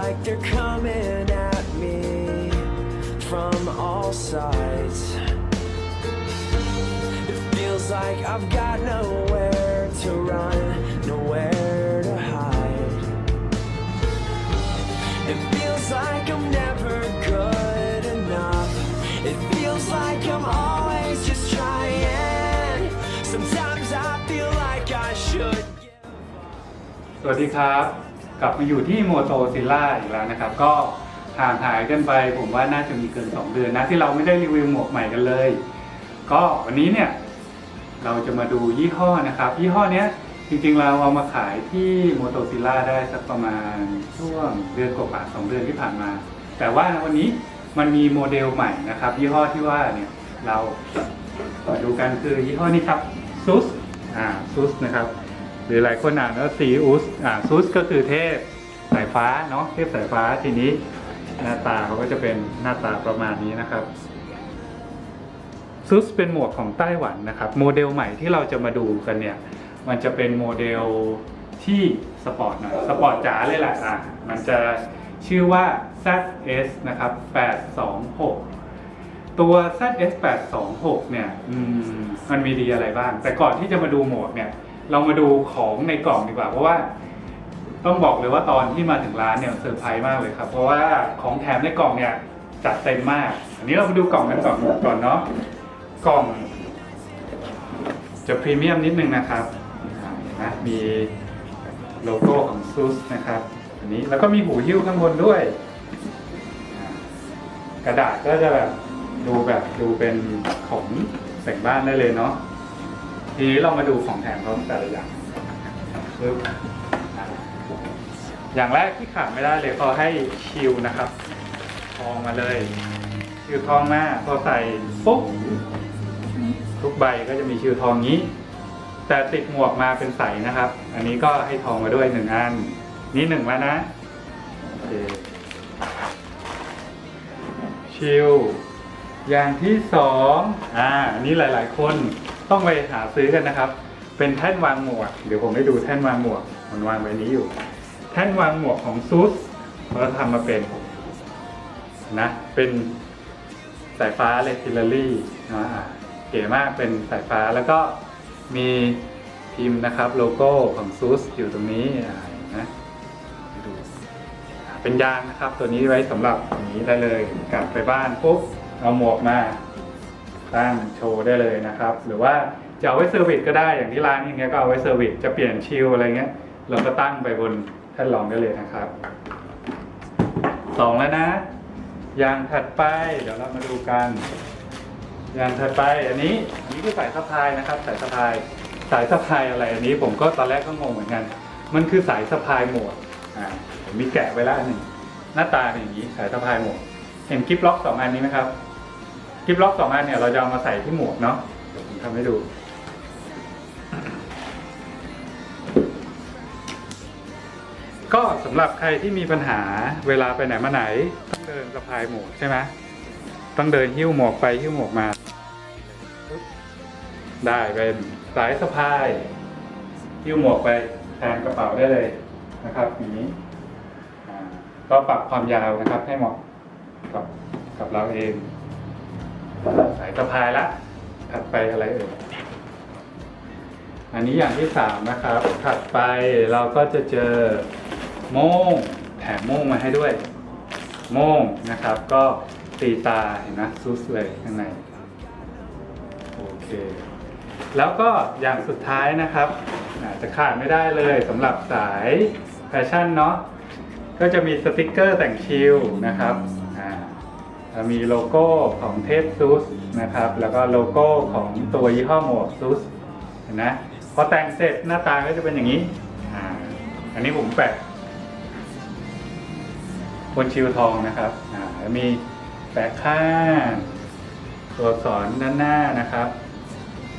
like they're coming at me from all sides. It feels like I've got nowhere to run, nowhere to hide. It feels like I'm never good enough. It feels like I'm always just trying. Sometimes I feel like I should. give สวัสดีครับ กลับมาอยู่ที่โมโตซิล่าอีกแล้วนะครับ ก็ห่างหายกันไปผมว่าน่าจะมีเกิน 2 เดือนนะที่เราไม่ได้รีวิวหมวกใหม่กันเลย ก็วันนี้เนี่ยเราจะมาดูยี่ห้อนะครับ ยี่ห้อเนี้ยจริงๆเราเอามาขายที่โมโตซิล่าได้สักประมาณช่วงเดือนกว่าๆสองเดือนที่ผ่านมา แต่ว่าวันนี้มันมีโมเดลใหม่นะครับ ยี่ห้อที่ว่าเนี่ยเรามาดูกันคือยี่ห้อนี้ครับซุสอ่าซุสนะครับ รือหลายคนอ่านว่าซีอุสอ่าซุสก็คือเทพสายฟ้าเนาะเทพสายฟ้าทีนี้หน้าตาเขาก็จะเป็นหน้าตาประมาณนี้นะครับซุสเป็นหมวกของไต้หวันนะครับ โมเดลใหม่ที่เราจะมาดูกันเนี่ย มันจะเป็นโมเดลที่สปอร์ตหน่อยสปอร์ตจ๋าเลยแหละอะมันจะชื่อว่า ZS นะครับ 826 ตัว ZS 826เนี่ยอืมมันมีดีอะไรบ้าง แต่ก่อนที่จะมาดูหมวกเนี่ย เรามาดูของในกล่องดีกว่า เพราะว่า ต้องบอกเลยว่าตอนที่มาถึงร้านเนี่ยเซอร์ไพรส์มากเลยครับ เพราะว่าของแถมในกล่องเนี่ยจัดเต็มมาก อันนี้เรามาดูกล่องกันก่อนก่อนเนาะกล่อง จะพรีเมียมนิดนึงนะครับนไหมมีโลโก้ของซูสนะครับอันนี้แล้วก็มีหูหิ้วข้างบนด้วย กระดาษก็จะแบบดูแบบดูเป็นของแต่งบ้านได้เลยเนาะ ทีนี้เรามาดูของแถมเขาแต่ละอย่างปึ๊บอย่างแรกที่ขาดไม่ได้เลยเขาให้ชิลนะครับ ทองมาเลยชิลทองมาพอใส่ปุ๊บทุกใบก็จะมีชิวทองนี้ แต่ติดหมวกมาเป็นใสนะครับ อันนี้ก็ให้ทองมาด้วยหนึ่งอัน นี่หนึ่งแล้วนะชิวอย่างที่สองอ่าอันนี้หลาย ๆ คน ต้องไปหาซื้อกันนะครับ เป็นแท่นวางหมวก เดี๋ยวผมให้ดูแท่นวางหมวก มันวางไว้นี้อยู่ แท่นวางหมวกของซูสเราทำมาเป็นนะ เป็นสายฟ้าเลยฟิลลี่นะเก๋มากเป็นสายฟ้าแล้วก็มีพิมพ์นะครับโลโก้ของซูสอยู่ตรงนี้นะดูเป็นยางนะครับ ตัวนี้ไว้สำหรับอย่างนี้ได้เลยกลับไปบ้านปุ๊บเอาหมวกมา ตั้งโชว์ได้เลยนะครับ หรือว่าจะเอาไว้เซอร์วิสก็ได้อย่างที่ร้านอย่างเงี้ยก็เอาไว้เซอร์วิสจะเปลี่ยนชิลอะไรเงี้ยเราก็ตั้งไปบนแท่นรองได้เลยนะครับสองแล้วนะอย่างถัดไปเดี๋ยวเรามาดูกันอย่างถัดไปอันนี้อันนี้คือสายสะพายนะครับ สายสะพายสายสะพายอะไรอันนี้ผมก็ตอนแรกก็งงเหมือนกัน มันคือสายสะพายหมวกอ่าผมมีแกะไว้แล้วนหนึ่งหน้าตาเป็นอย่างนี้สายสะพายหมวกเห็นกิฟล็อกสองอันนี้ไหมครับ กิฟล็อกสองอันเนี่ยเราจะเอามาใส่ที่หมวกเนาะเดี๋ยวผมทำให้ดู ก็สำหรับใครที่มีปัญหาเวลาไปไหนมาไหน ต้องเดินสะพายหมวกใช่ไหมต้องเดินหิ้วหมวกไปหิ้วหมวกมา ได้เป็นสายสะพายหิ้วหมวกไปแทนกระเป๋าได้เลยนะครับอย่างนี้ก็ปรับความยาวนะครับให้เหมาะกับกับเราเอง สายสะพายละถัดไปอะไรเอ่ยอันนี้อย่างที่สามนะครับ ถัดไปเราก็จะเจอโม่งแถมโม่งมาให้ด้วย โม่งนะครับ ก็ตีตาเห็นไหมซุสเลยข้างในโอเค แล้วก็อย่างสุดท้ายนะครับอาจจะขาดไม่ได้เลยสำหรับสายแฟชั่นเนาะก็จะมีสติกเกอร์แต่งชิลนะครับ มีโลโก้ของเทพซุสนะครับ แล้วก็โลโก้ของตัวยี่ห้อหมวกซุสเห็นนะพอแต่งเสร็จหน้าตาก็จะเป็นอย่างนี้อ่าอันนี้ผมแปะบนชิวทองนะครับอ่าแล้วมีแปะข้างตัวอักษรด้านหน้านะครับ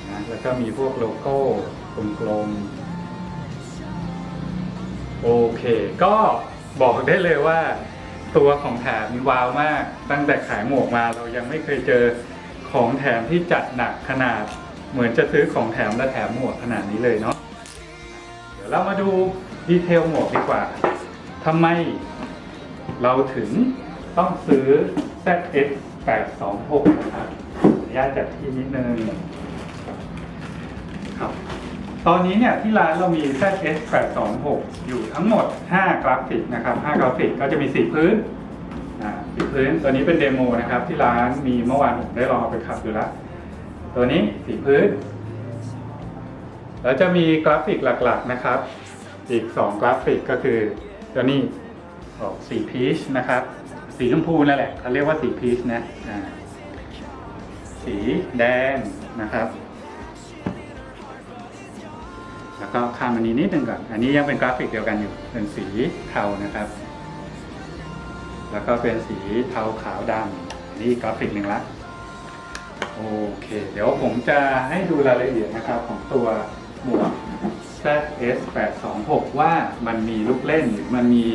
นะแล้วก็มีพวกโลโก้กลมๆโอเค ก็บอกได้เลยว่า ตัวของแถมมีว้าวมาก ตั้งแต่ขายหมวกมาเรายังไม่เคยเจอของแถมที่จัดหนักขนาด เหมือนจะซื้อของแถมและแถมหมวกขนาดนี้เลยเนาะเดี๋ยวเรามาดูดีเทลหมวกดีกว่าทำไมเราถึงต้องซื้อ ZS 826นะครับอนุญาตจัดที่นิดนึงครับ ตอนนี้เนี่ยที่ร้านเรามี ZS 826อยู่ทั้งหมด 5 กราฟิกนะครับ 5 กราฟิกก็จะมี 4 พื้นอ่าสีพื้นตัวนี้เป็นเดโมนะครับที่ร้านมีเมื่อวานผมได้ลองเอาไปขับดูแล้ว ตัวนี้สีพื้น แล้วจะมีกราฟิกหลักๆนะครับ อีก 2 กราฟิกก็คือตัวนี้ออกสีพีชนะครับ สีชมพูนั่นแหละเขาเรียกว่าสีพีชนะสีแดงนะครับ แล้วก็ข้ามอันนี้นิดนึงก่อน อันนี้ยังเป็นกราฟิกเดียวกันอยู่เป็นสีเทานะครับ แล้วก็เป็นสีเทาขาวดำอันนี่กราฟิกหนึ่งละโอเค เดี๋ยวผมจะให้ดูรายละเอียดนะครับของตัวหมวก ZS 826 ว่ามันมีลูกเล่นหรือมันมี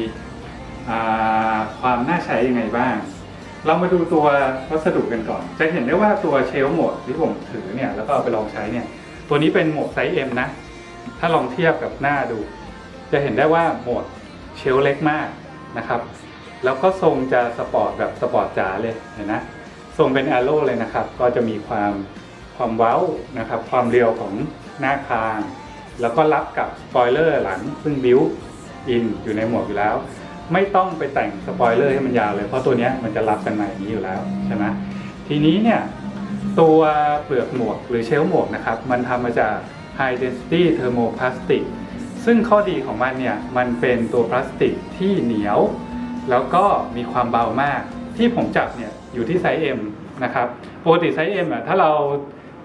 ความน่าใช้ยังไงบ้าง เรามาดูตัววัสดุกันก่อน จะเห็นได้ว่าตัวเชลฟ์หมวกที่ผมถือเนี่ยแล้วก็เอาไปลองใช้เนี่ย ตัวนี้เป็นหมวกไซส์ M นะ ถ้าลองเทียบกับหน้าดู จะเห็นได้ว่าหมวกเชลเล็กมากนะครับ แล้วก็ทรงจะสปอร์ตแบบสปอร์ตจ๋าเลยเห็นนะทรงเป็นแอโร่เลยนะครับ ก็จะมีความความเว้านะครับ ความเรียวของหน้าคาง แล้วก็รับกับสปอยเลอร์หลังซึ่งบิวอินอยู่ในหมวกอยู่แล้ว ไม่ต้องไปแต่งสปอยเลอร์ให้มันยาวเลย เพราะตัวนี้มันจะรับกันมาอย่างนี้อยู่แล้วใช่ไหมทีนี้เนี่ยตัวเปลือกหมวกหรือเชลหมวกนะครับ มันทำมาจาก High Density Thermoplastic ซึ่งข้อดีของมันเนี่ยมันเป็นตัวพลาสติกที่เหนียว แล้วก็มีความเบามากที่ผมจับเนี่ยอยู่ที่ไซส์ M นะครับปกติไซส์ M อะถ้าเรา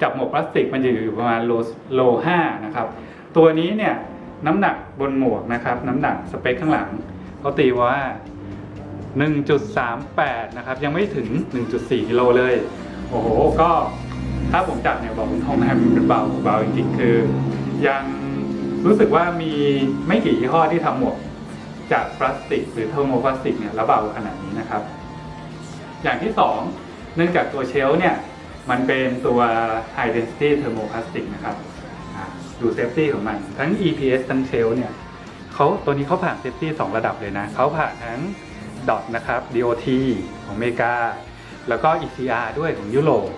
จับหมวกพลาสติกมันจะอยู่ประมาณโลโลห้านะครับตัวนี้เนี่ยน้ำหนักบนหมวกนะครับน้ำหนักสเปคข้างหลังเขาตีว่า 1.38 นะครับ ยังไม่ถึง 1.4 กิโลเลย โอ้โห ก็ ถ้าผมจับเนี่ยบอกตรงๆนะมันเป็นเบาเบาจริงๆคือ ยังรู้สึกว่ามีไม่กี่ยี่ห้อที่ทำหมวกจากพลาสติก หรือเทอร์โมพลาสติกเนี่ยแล้วเบาขนาดนี้นะครับ อย่างที่สองเนื่องจากตัวเชลเนี่ยมันเป็นตัว High Density Thermoplastic นะครับดูเซฟตี้ของมัน ทั้ง EPS ทั้งเชลเนี่ยเขาตัวนี้เขาผ่านเซฟตี้สองระดับเลยนะเขาผ่านทั้ง DOT นะครับ DOT ของอเมริกา แล้วก็ ECR ด้วยของยุโรป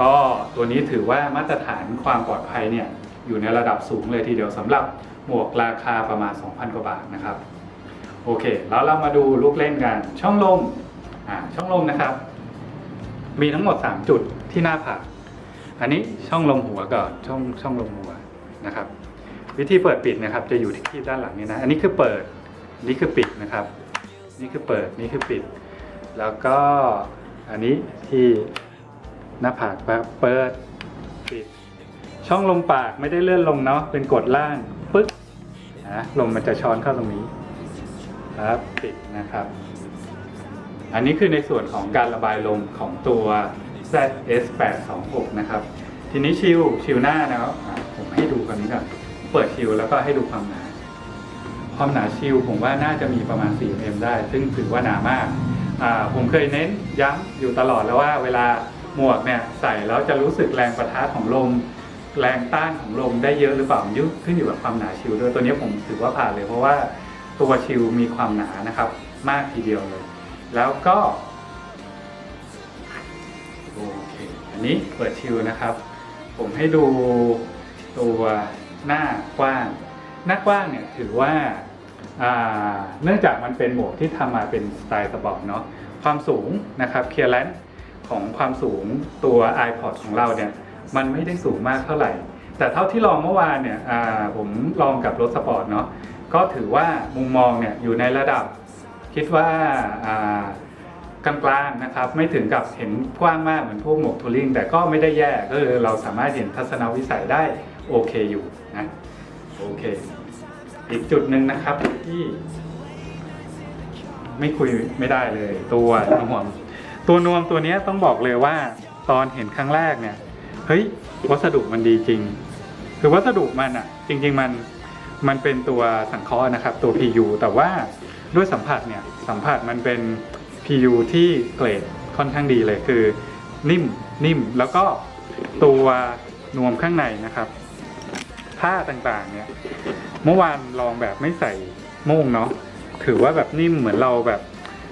ก็ตัวนี้ถือว่ามาตรฐานความปลอดภัยเนี่ยอยู่ในระดับสูงเลยทีเดียวสำหรับหมวกราคาประมาณ 2,000 กว่าบาทนะครับโอเค แล้วเรามาดูลูกเล่นกัน ช่องลมอ่าช่องลมนะครับ มีทั้งหมด 3 จุดที่หน้าผากอันนี้ช่องลมหัวก่อนช่องช่องลมหัวนะครับ วิธีเปิดปิดนะครับ จะอยู่ที่คีบด้านหลังนี้นะ อันนี้คือเปิดนี่คือปิดนะครับ นี่คือเปิดนี่คือปิด แล้วก็อันนี้ที่ น้าผากแบบเปิดปิด ช่องลมปากไม่ได้เลื่อนลงเนาะเป็นกดล่างปึ๊กนะลมมันจะช้อนเข้าตรงนี้ครับปิดนะครับ อันนี้คือในส่วนของการระบายลมของตัว ZS 826 นะครับ ทีนี้ชิลชิลหน้านะครับผมให้ดูกันนี้ก่อนเปิดชิลแล้วก็ให้ดูความหนา ความหนาชิลผมว่าน่าจะมีประมาณ 4 mm ได้ ซึ่งถือว่าหนามากอ่าผมเคยเน้นย้ำอยู่ตลอดแล้วว่าเวลา หมวกเนี่ยใส่แล้วจะรู้สึกแรงประทะของลม แรงต้านของลมได้เยอะหรือเปล่ายุ่ขึ้นอยู่กับความหนาชิลด้วยตัวนี้ผมถือว่าผ่านเลยเพราะว่าตัวชิลมีความหนานะครับ มากทีเดียวเลย แล้วก็โอเคอันนี้เปิดชิลนะครับ ผมให้ดูตัวหน้ากว้าง หน้ากว้างเนี่ยถือว่าเนื่องจากมันเป็นหมวกที่ทำมาเป็นสไตล์สปอร์ตเนาะความสูงนะครับเคลียร์แลน ของความสูงตัว iPod ของเราเนี่ยมันไม่ได้สูงมากเท่าไหร่ แต่เท่าที่ลองเมื่อวานเนี่ยผมลองกับรถสปอร์ตเนาะก็ถือว่ามุมมองเนี่ยอยู่ในระดับ คิดว่ากลางๆนะครับไม่ถึงกับเห็นกว้างมากเหมือนพวกหมวกทัวริงแต่ก็ไม่ได้แย่ก็คือเราสามารถเห็นทัศนวิสัยได้โอเคอยู่นะโอเค อีกจุดหนึ่งนะครับที่ ไม่คุยไม่ได้เลยตัวนวม ตัวนวมตัวนี้ต้องบอกเลยว่าตอนเห็นครั้งแรกเนี่ยเฮ้ยวัสดุมันดีจริง คือวัสดุมันอะจริง ๆมันมันเป็นตัวสังเคราะห์นะครับตัว PU แต่ว่าด้วยสัมผัสเนี่ยสัมผัสมันเป็น PU ที่เกรดค่อนข้างดีเลยคือ นิ่มนิ่มแล้วก็ตัวนวมข้างในนะครับ ผ้าต่างๆเนี่ยเมื่อวานลองแบบไม่ใส่โม่งเนาะถือว่าแบบนิ่มเหมือนเราแบบ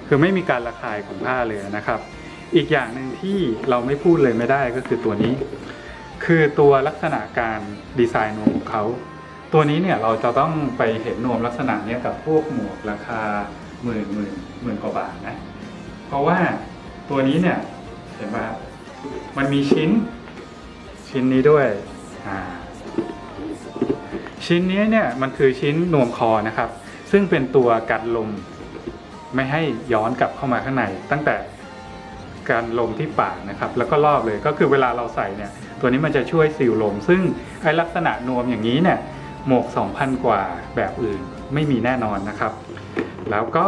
คือไม่มีการระคายของผ้าเลยนะครับ อีกอย่างหนึ่งที่เราไม่พูดเลยไม่ได้ก็คือตัวนี้ คือตัวลักษณะการดีไซน์นวมของเขาตัวนี้เนี่ยเราจะต้องไปเห็นนวมลักษณะเนี้ยกับพวกหมวกราคาหมื่นหมื่นหมื่นกว่าบาทนะเพราะว่าตัวนี้เนี่ยเห็นไหมครับมันมีชิ้นชิ้นนี้ด้วยอ่าชิ้นนี้เนี่ยมันคือชิ้นนวมคอนะครับ ซึ่งเป็นตัวกันลม ไม่ให้ย้อนกลับเข้ามาข้างในตั้งแต่การลมที่ปากนะครับ แล้วก็รอบเลยก็คือเวลาเราใส่เนี่ย ตัวนี้มันจะช่วยซีลลม ซึ่งไอลักษณะนวมอย่างนี้เนี่ยหมวก 2,000 กว่าแบบอื่นไม่มีแน่นอนนะครับ แล้วก็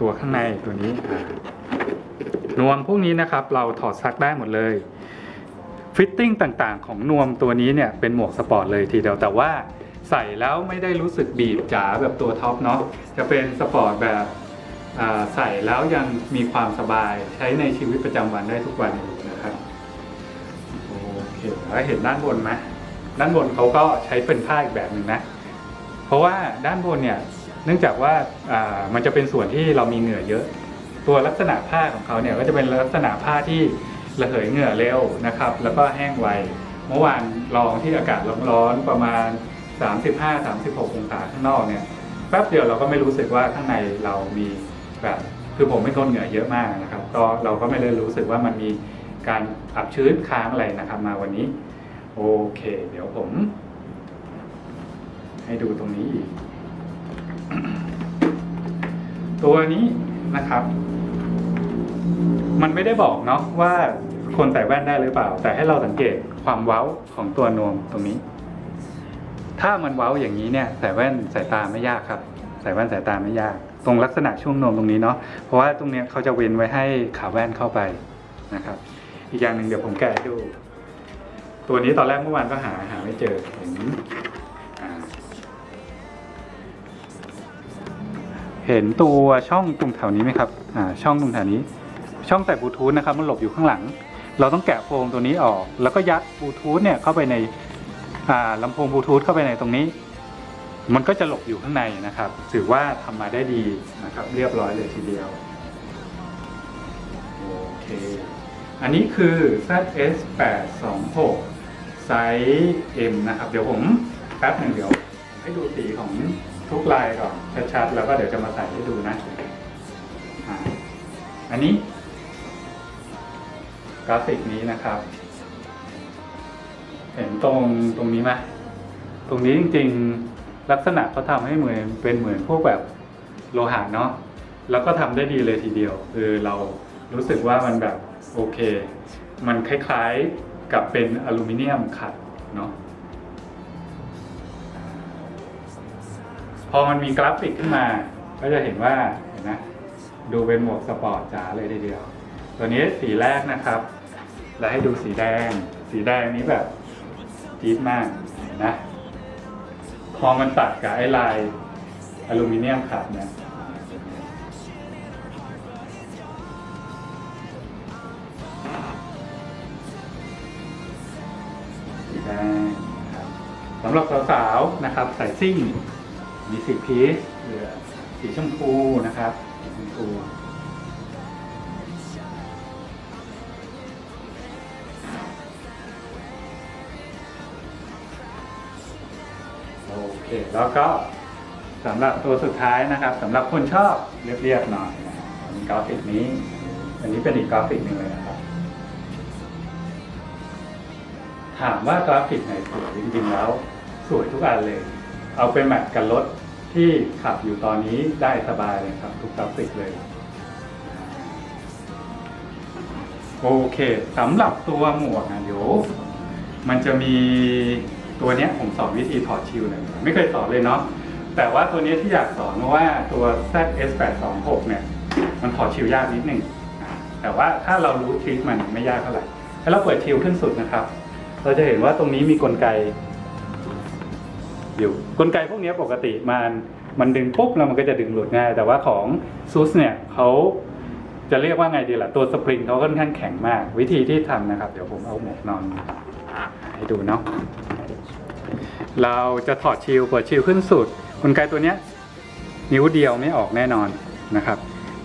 ตัวข้างในตัวนี้นวมพวกนี้นะครับ เราถอดซักได้หมดเลยฟิตติ้งต่างๆ ของนวมตัวนี้เนี่ยเป็นหมวกสปอร์ตเลยทีเดียวแต่ว่าใส่แล้วไม่ได้รู้สึกบีบจ๋าแบบตัวท็อปเนาะจะเป็นสปอร์ตแบบ ใส่แล้วยังมีความสบายใช้ในชีวิตประจำวันได้ทุกวันอยู่นะครับโอเคแล้วเห็นด้านบนไหมด้านบนเขาก็ใช้เป็นผ้าอีกแบบหนึ่งนะ เพราะว่าด้านบนเนี่ยเนื่องจากว่ามันจะเป็นส่วนที่เรามีเหงื่อเยอะ ตัวลักษณะผ้าของเขาเนี่ยก็จะเป็นลักษณะผ้าที่ระเหยเหงื่อเร็วนะครับ แล้วก็แห้งไวเมื่อวานลองที่อากาศร้อนๆประมาณ 35-36 องศาข้างนอกเนี่ยแป๊บเดียวเราก็ไม่รู้สึกว่าข้างในเรามี แบบคือผมไม่ก้นเหงื่อเยอะมากนะครับก็เราก็ไม่ได้รู้สึกว่ามันมีการอับชื้นค้างอะไรนะครับมาวันนี้ โอเค เดี๋ยวผม ให้ดูตรงนี้อีก ตัวนี้นะครับ มันไม่ได้บอกเนาะว่าคนใส่แว่นได้หรือเปล่า แต่ให้เราสังเกตความเว้าของตัวนวมตรงนี้ ถ้ามันเว้าอย่างนี้เนี่ยใส่แว่นสายตาไม่ยากครับ ใส่แว่นสายตาไม่ยาก ตรงลักษณะช่วงนมตรงนี้เนาะเพราะว่าตรงเนี้ยเขาจะเว้นไว้ให้ขาแว่นเข้าไปนะครับ อีกอย่างหนึ่งเดี๋ยวผมแกะให้ดู ตัวนี้ตอนแรกเมื่อวานก็หาหาไม่เจอเห็นเห็นตัวช่องตรงแถวนี้ไหมครับอ่าช่องตรงแถวนี้ ช่องใส่บลูทูธนะครับมันหลบอยู่ข้างหลัง เราต้องแกะโฟมตัวนี้ออก แล้วก็ยัดบลูทูธเนี่ยเข้าไปในอ่าลำโพงบลูทูธเข้าไปในตรงนี้ มันก็จะหลบอยู่ข้างในนะครับ ถือว่าทำมาได้ดีนะครับ เรียบร้อยเลยทีเดียว โอเค อันนี้คือ ZS 8 2 6ไซส์ M นะครับ เดี๋ยวผมแป๊บหนึ่งเดี๋ยวให้ดูสีของทุกลายก่อนชัดๆ แล้วก็เดี๋ยวจะมาใส่ให้ดูนะอ่าอันนี้ กราฟิกนี้นะครับ เห็นตรงตรงนี้ไหมตรงนี้จริง ๆ ลักษณะเขาทำให้เหมือนเป็นเหมือนพวกแบบโลหะเนาะแล้วก็ทำได้ดีเลยทีเดียว คือเรารู้สึกว่ามันแบบโอเค มันคล้ายๆกับเป็นอลูมิเนียมขัดเนาะพอมันมีกราฟิกขึ้นมา ก็จะเห็นว่าเห็นนะดูเป็นหมวกสปอร์ตจ๋าเลยทีเดียว ตัวนี้สีแรกนะครับ แล้วให้ดูสีแดง สีแดงนี้แบบจี๊ดมากเห็นนะ พอมันตัดกับไอ้ลายอลูมิเนียมขัดเนี่ยสีแดงนะครับสำหรับสาวๆนะครับใส่ซิ่งมีสีพีชเหลือสีชมพูนะครับสีชมพู เคแล้วก็สำหรับตัวสุดท้ายนะครับสำหรับคนชอบเรียบๆหน่อยอันนี้กราฟิกนี้ อันนี้เป็นอีกกราฟิกหนึ่งเลยนะครับ ถามว่ากราฟิกไหนสวยจริงๆแล้ว สวยทุกอันเลย เอาไปแมทกับรถที่ขับอยู่ตอนนี้ได้สบายเลยครับ ทุกกราฟิกเลยโอเคสำหรับตัวหมวกนะเดี๋ยวมันจะมี ตัวนี้ผมสอนวิธีถอดชิวเลยไม่เคยสอนเลยเนาะแต่ว่าตัวนี้ที่อยากสอนเพราะว่าตัว ZS826 เนี่ย มันถอดชิวยากนิดหนึ่งแต่ว่าถ้าเรารู้ทริคมันไม่ยากเท่าไหร่ถ้าเราเปิดชิวขึ้นสุดนะครับ เราจะเห็นว่าตรงนี้มีกลไก อยู่กลไกพวกนี้ปกติมันมันดึงปุ๊บแล้วมันก็จะดึงหลุดง่าย แต่ว่าของซูสเนี่ยเขาจะเรียกว่าไงดีล่ะ ตัวสปริงเขาค่อนข้างแข็งมาก วิธีที่ทำนะครับ เดี๋ยวผมเอาหมวกนอนให้ดูเนาะ เราจะถอดชิลเปิดชิลขึ้นสุดกลไกตัวเนี้ยนิ้วเดียวไม่ออกแน่นอนนะครับ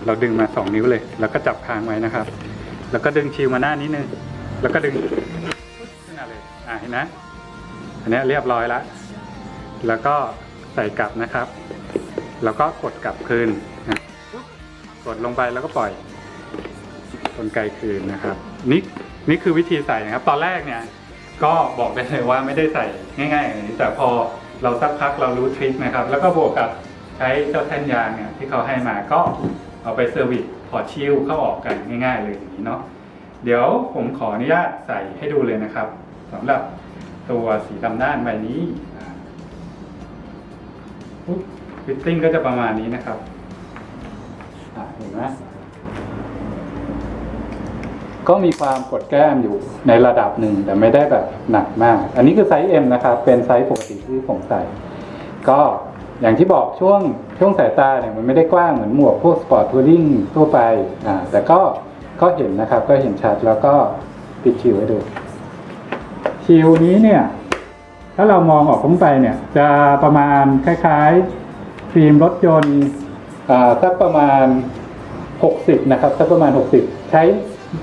เราดึงมาสองนิ้วเลย แล้วก็จับค้างไว้นะครับ แล้วก็ดึงชิวมาหน้านิดนึง แล้วก็ดึงขึ้นมาเลยอ่าเห็นนะอันนี้เรียบร้อยแล้วแล้วก็ใส่กลับนะครับ แล้วก็กดกลับคืนนะกดลงไปแล้วก็ปล่อยกลไกคืนนะครับ นี่นี่คือวิธีใส่นะครับ ตอนแรกเนี่ย ก็บอกได้เลยว่าไม่ได้ใส่ง่ายๆอย่างนี้แต่พอเราสักพักเรารู้ทริคนะครับ แล้วก็บวกกับใช้เจ้าแท่นยางเนี่ยที่เขาให้มาก็เอาไปเซอร์วิสถอชิลเข้าออกกันง่ายๆเลยอย่างนี้เนาะเดี๋ยวผมขออนุญาตใส่ให้ดูเลยนะครับสำหรับตัวสีดำด้านใบนี้ปุ๊บฟิตติ้งก็จะประมาณนี้นะครับเห็นไหม ก็มีความกดแก้มอยู่ในระดับหนึ่งแต่ไม่ได้แบบหนักมาก อันนี้คือไซส์ M นะครับ เป็นไซส์ปกติที่ผมใส่ ก็อย่างที่บอกช่วงช่วงสายตาเนี่ยมันไม่ได้กว้างเหมือนหมวกพวกสปอร์ตทัวริงทั่วไปอ่าแต่ก็ก็เห็นนะครับก็เห็นชัดแล้วก็ปิดชิวให้ดูชิวนี้เนี่ย ถ้าเรามองออกขึ้นไปเนี่ย จะประมาณคล้ายๆ ฟิล์มรถยนต์อ่าสักประมาณ 60 นะครับสักประมาณ 60 ใช้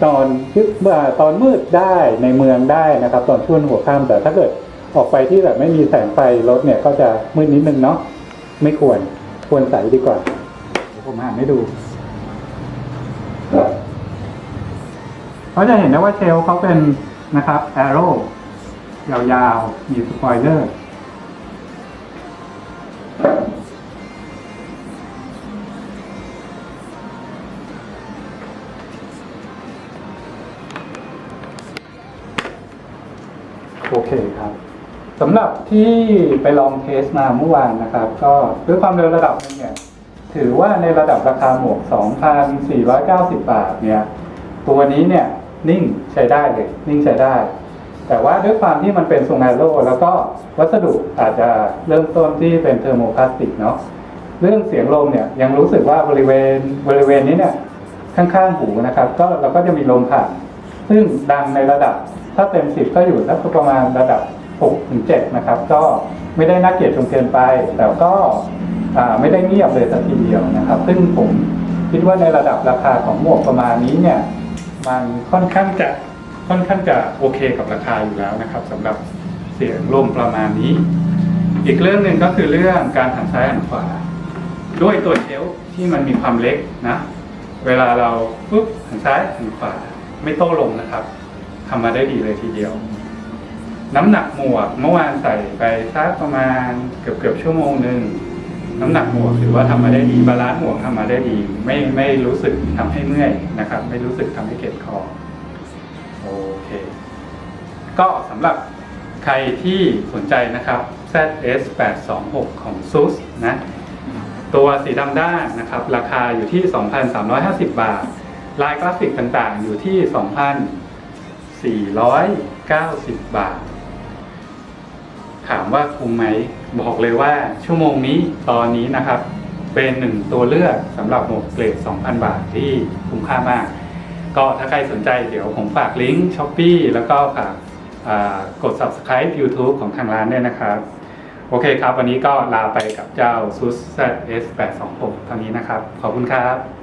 ตอนเมื่อตอนมืดได้ในเมืองได้นะครับ ตอนช่วงหัวค่ำแต่ถ้าเกิดออกไปที่แบบไม่มีแสงไฟรถเนี่ยก็จะมืดนิดนึงเนาะไม่ควรควรใส่ดีกว่าผมหาให้ดูเขาจะเห็นได้ว่าเชลเขาเป็นนะครับแอโร่ยาวๆ มีสปอยเลอร์ สำหรับที่ไปลองเทสมาเมื่อวานนะครับ ก็ด้วยความเร็วระดับนึงเนี่ยถือว่าในระดับราคาหมวก 2,490 บาทเนี่ยตัวนี้เนี่ยนิ่งใช้ได้เลยนิ่งใช้ได้ แต่ว่าด้วยความที่มันเป็นทรงแอโร่แล้วก็วัสดุอาจจะเริ่มต้นที่เป็นเทอร์โมพลาสติกเนาะเรื่องเสียงลมเนี่ยยังรู้สึกว่าบริเวณบริเวณนี้เนี่ยข้างๆหูนะครับ ก็เราก็จะมีลมผ่านซึ่งดังในระดับถ้าเต็ม10ก็อยู่สักประมาณระดับ 6ถึง7นะครับ ก็ไม่ได้น่าเกลียดจนเกินไป แต่ก็ไม่ได้เงียบเลยสักทีเดียวนะครับ ซึ่งผมคิดว่าในระดับราคาของหมวกประมาณนี้เนี่ย มันค่อนข้างจะค่อนข้างจะโอเคกับราคาอยู่แล้วนะครับสำหรับเสียงลมประมาณนี้ อีกเรื่องหนึ่งก็คือเรื่องการหันซ้ายหันขวา ด้วยตัวเชลที่มันมีความเล็กนะ เวลาเราปุ๊บหันซ้ายหันขวา ไม่โต้ลงนะครับทำมาได้ดีเลยทีเดียว น้ำหนักหมวกเมื่อวานใส่ไปสักประมาณเกือบเกือบชั่วโมงหนึ่งน้ำหนักหมวกถือว่าทำมาได้ดีบาลานซ์หมวกทำมาได้ดี ไม่ไม่รู้สึกทำให้เมื่อยนะครับ ไม่รู้สึกทำให้เก็บคอโอเค ก็สำหรับใครที่สนใจนะครับ ZS 8 2 6 ของ SUS นะตัวสีดำด้านนะครับ ราคาอยู่ที่ 2,350 บาท ลายกราฟิกต่างๆ อยู่ที่ 2,490 บาท ถามว่าคุ้มไหมบอกเลยว่าชั่วโมงนี้ตอนนี้นะครับ เป็นหนึ่งตัวเลือกสำหรับหมวกเกรด 2,000 บาทที่คุ้มค่ามาก ก็ถ้าใครสนใจเดี๋ยวผมฝากลิงก์ช้อปปีแล้วก็ฝากกด subscribe YouTube ของทางร้านด้วยนะครับ โอเคครับ วันนี้ก็ลาไปกับเจ้า SUS ZS 826 เท่านี้นะครับ ขอบคุณครับ